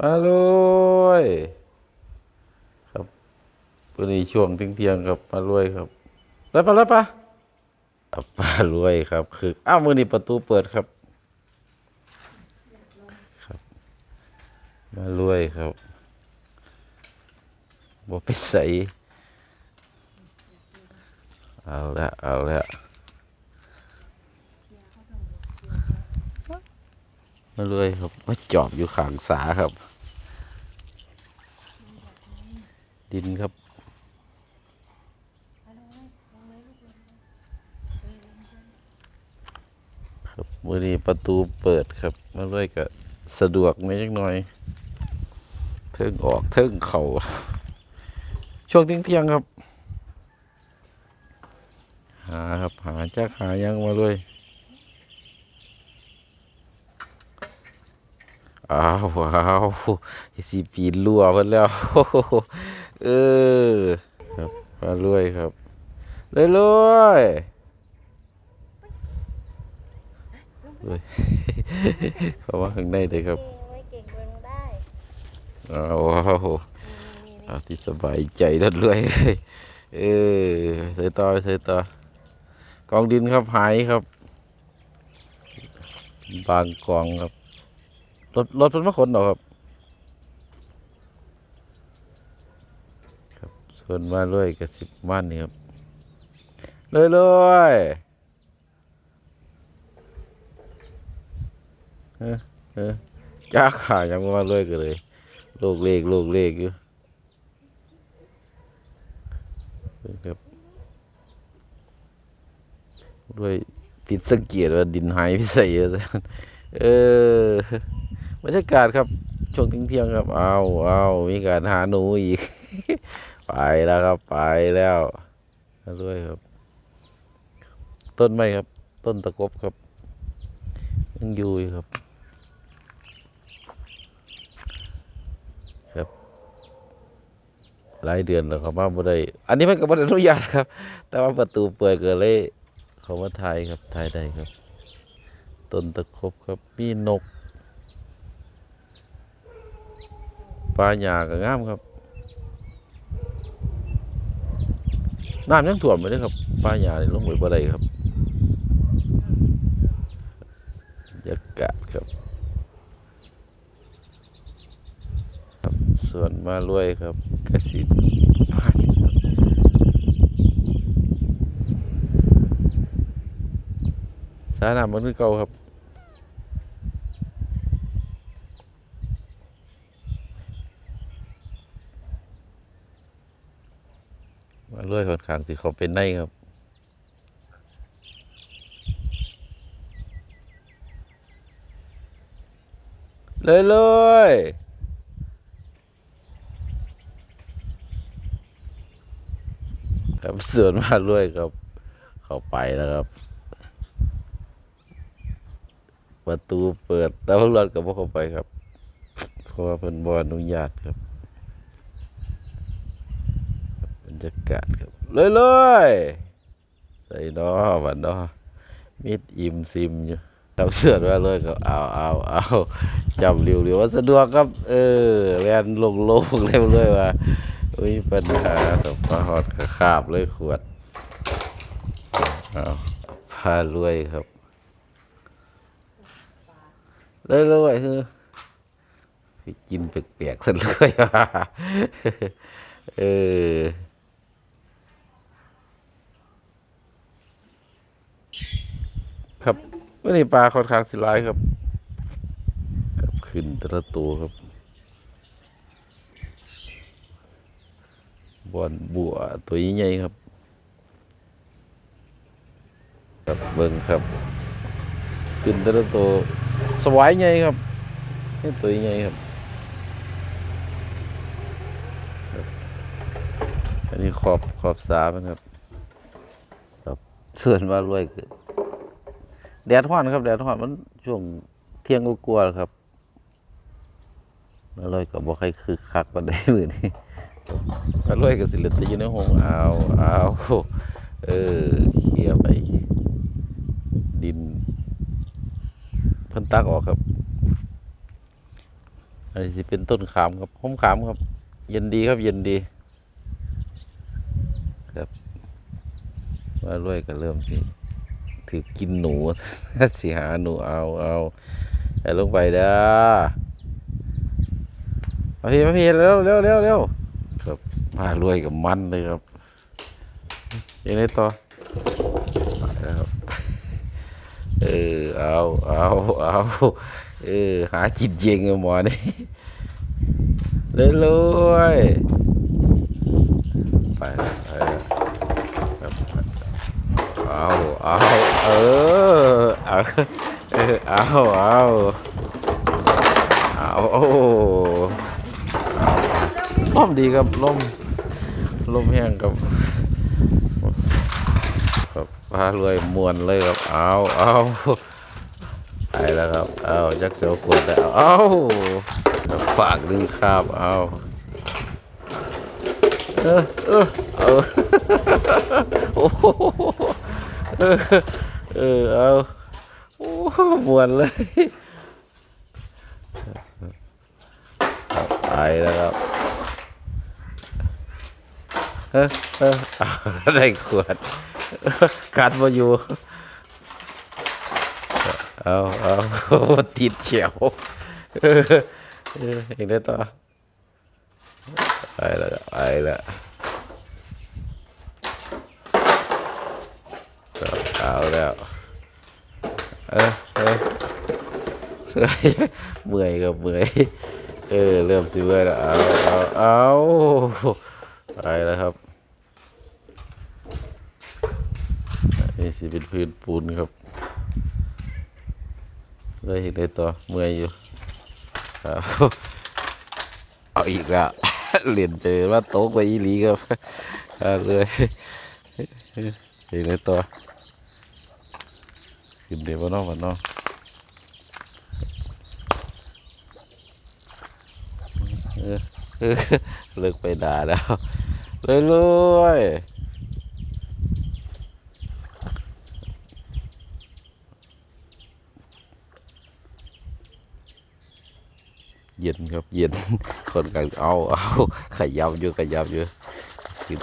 มาเลยครับวันนี้ช่วงเที่ยงครับมารวยครับแล้วปะแล้วปะมารวยครับ คืออ้าวมือนี้ประตูเปิดครับ ครับ มารวยครับบ่ไปใส่เอาละเอาละ มารวยครับมาจอบอยู่ขางสาครับ ดินครับครับมือนี้ประตูเปิดครับ มาเลยก็สะดวกไม่จักหน่อย เทิงออกเทิงเขาช่วงเที่ยงเที่ยงครับ หาครับ หาจักหายังมาเลย อ้าวว้าวสีปีนรั่วเพิ่นแล้ว เออ ครับมาเรื่อยครับเรื่อยๆเฮ้ยเข้ามาข้างในเลยครับเก่เก่งเบิ่งได้อ้าวว้าวเอาที่สบายใจแล้วเรื่อยเออใส่ต่อใส่ต่อกองดินครับหายครับ บางกองครับ รถรถเป็นมะขนเหรอครับ ครับ ส่วนมาเรื่อยกับสิบมันนี่ครับเรื่อยเรื่อยเออเออจ้าขายังมาเรื่อยกันเลยโลกเลขโลกเลขอยู่ครับด้วยผิดสังเกตว่าดินหายพิเศษเยอะเออ บรรยากาศครับช่วงเที่ยงครับเอาเอามีการหาหนูอีก ไปแล้วครับไปแล้วด้วยครับ ต้นไม้ครับ ต้นตะกบครับยังอยู่อยู่ครับหลายเดือนแล้วเขามาบ่ได้ อันนี้มันก็บ่ได้อนุญาตครับ แต่ว่าประตูเปิดเก็เลยเขามาถ่ายครับถ่ายได้ครับ ต้นตะครบครับมีนก ปลาหยาก็งามครับน้ำยังท่วมไม่ได้ครับปลาหยาลงไปบ่ได้ครับบรรยากาศครับ ส่วนมารวยครับกสิพานครับสาหนามมันคือเก่าครับ มารวยค่อนข้างสิเขาเป็นในครับ เลยเลยครับส่วนมารวยครับ เข้าไปแล้วครับ ประตูเปิดแต่พวกเราก็บ่เข้าไปครับ เพราะว่าเพิ่นบ่อนุญาตครับบ รรยากาศครับ เลยเลยใส่ดอวันดอมิดอิ่มซิมอยู่ทำเสื้อว่าเลยก็เอาเอาเอาจับเร็วๆว่าสะดวกครับ เออแลนโลงๆเร็วเลยว่าอุ้ยปัญหากับมาหอดกระขาบเลยขวดเอาพารวยครับเลยเลยคือกินแปลกๆซะเลยเออ ครับ วันนี้ปลาค่อนข้างสิร้ายครับครับ ขึ้นแต่ละตัวครับบอนบัวตัวใหญ่ครับครับเบิ่งครับ ขึ้นแต่ละตัวสวายใหญ่ครับนี่ตัวใหญ่ครับครับอันนี้ขอบขอบสามันครับครับส่วนว่ารวยคือ แดดร้อนครับแดดร้อนมันช่วงเที่ยงก็กลัวาๆแล้วครับอยกับบ่ใครคือคักปานใดมื้อนี้อร่อยกับสิเหลือแต่อยู่ในห้องเอาเอาเออเคลียไป ดินเพิ่นตักออกครับอันนี้สิเป็นต้นขามครับห้มขามครับ เย็นดีครับเย็นดีครับว่ารวยก็เริ่มสิ ถือกินหนูสิหาหนูเอาเอาใส่ลงไปเด้อมาพี่มาพี่เร็วเร็วเร็วเร็วครับมารวยกับมันเลยครับยังไงต่อไปแล้วครับเออเอาเอาเอาเออหาจิตเจงกับหมอนี่เรื่อยๆไปไปครับ เอาเอาเออเอาเออเอาเอาเอาโอ้ล่มดีครับล่มล่มแห้งครับครับพารวยมวนเลยครับเอาเอาไปแล้วครับเอาจักเสียวขวดแล้วเอาครับฝากดึงคาบเอาเออเออเอาโอ้ เออ เออ เอาโอ้มวนเลยครับไปแล้วครับเออเออได้ขวดกัดมาอยู่ เอาเอาติดเฉียวเออเออเห็นได้ต่อไปแล้วไปแล้ว เอาแล้วเออเออเมื่อยกับเมื่อยเออเริ่มสิเมื่อยแล้วเอาเอาเอาไปแล้วครับนี่สิเป็นพื้นปูนครับเลยเห็นเลยตัวเมื่อยอยู่เอาเอาอีกแล้วเหรียญเจอว่าโต๊ะไปอีหลีครับเอาเลย เห็นเลยตัวขึ้นเดี๋ยววันนอกวันนอกเออเออเลิกไปด่าแล้วเลยเลยๆเย็นครับเย็นคนกลางเอาเอาขยับอยู่ขยับอยู่กิน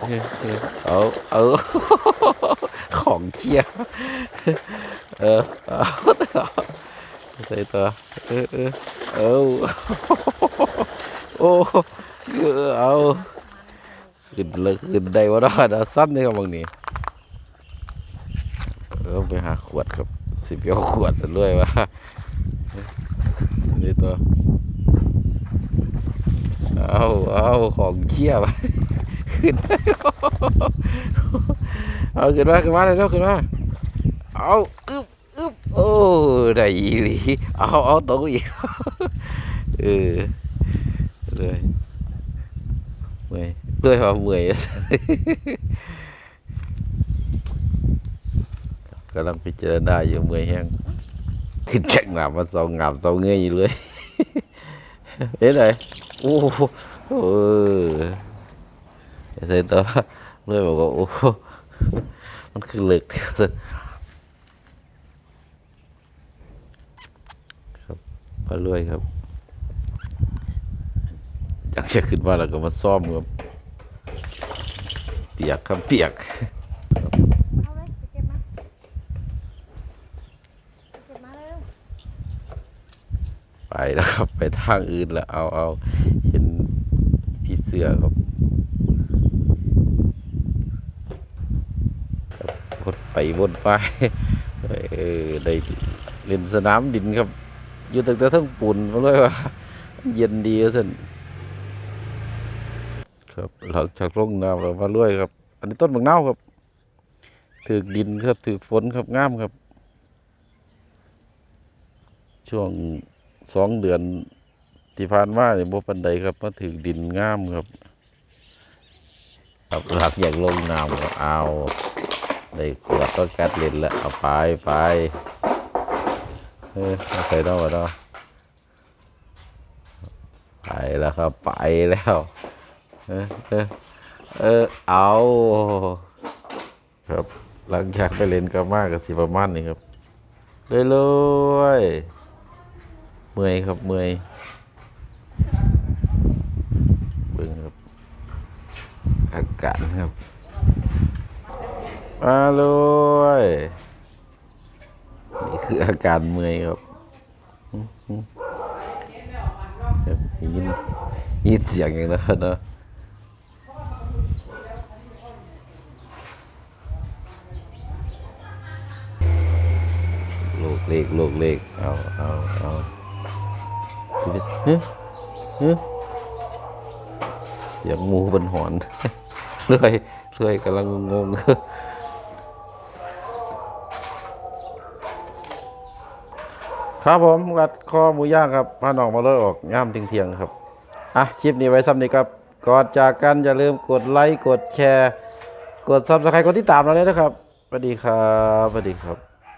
เอาเอา ของเคี้ยวเออเอาใส่ตัวเออเออเอาโอ้เออเอาขึ้นเลยขึ้นได้ว่าได้สั้นนี่ครับบางนี้เออไปหาขวดครับสิบเอาขวดซะด้วยว่านี่ตัวเอาเอาของเชี่ยไปขึ้น เอาขึ้นมาขึ้นมาเลยเร็วขึ้นมาเอาอึบอึบโอ้ได้อีหลีเอาเอาตกอีกเออเลยเมื่อยเลยว่าเมื่อยกำลังพิจารณาอยู่เมื่อยแห้งติดแจ็คหนามาสองหนามสองเงยอยู่เลยเห็นไหมโอ้โหเออใส่ตัวเลยบอกว่าโอ้ มันคือเหล็กครับมารวยครับอยากจะขึ้นมาแล้วก็มาซ่อมครับเปียกครับเปียกเอาเลยไปเก็บมาเก็บมาเร็วไปแล้วครับ ไปทางอื่นแล้วเอาเอาเห็นพี่เสือครับครับวน ไปวนไปเออได้เล่นสนามดินครับ อยู่ตั้งแต่ทั้งปุ่นมาเลยว่า เย็นดีสินครับหลังจากลงน้ำเรามาเรื่อยครับ อันนี้ต้นบางเน่าวครับถือดินครับถือฝนครับงามครับ ช่วงสองเดือนที่ผ่านมาเนี่ยบ่ปันใดครับมาถึงดินงามครับครับหลักอยากลงน้ำเอา ได้ขวดต้นกัดเล่นแล้วเอาไปไปเฮ้ยไส่ต้องมาต้องไปแล้วครับไปแล้ว เออเออเอาครับหลังจากไปเล่นกับมากกับสีประมาณนี่ครับเลยเลยเมื่อยครับเมื่อยเบิ่งครับ อากาศครับ มาเลยนี่คืออาการเมื่อยครับอื้อหือครับยินยินเสียงอย่างนั้นนะลูกเล็กลูกเล็กเอาเอาเอาเฮ้ยเฮ้ยเสียงงูบนหอนเรื่อยเรื่อยกำลังงง ครับผมรัดคอหมูย่างครับพาน้องมาเลยออกย่ามเที่ยงครับ อะคลิปนี้ไว้ซ้ำนี้ครับก่อนจากกันอย่าลืมกดไลค์กดแชร์ กดซับสไครต์กดติดตามเราเลยนะครับสวัสดีครับสวัสดีครับ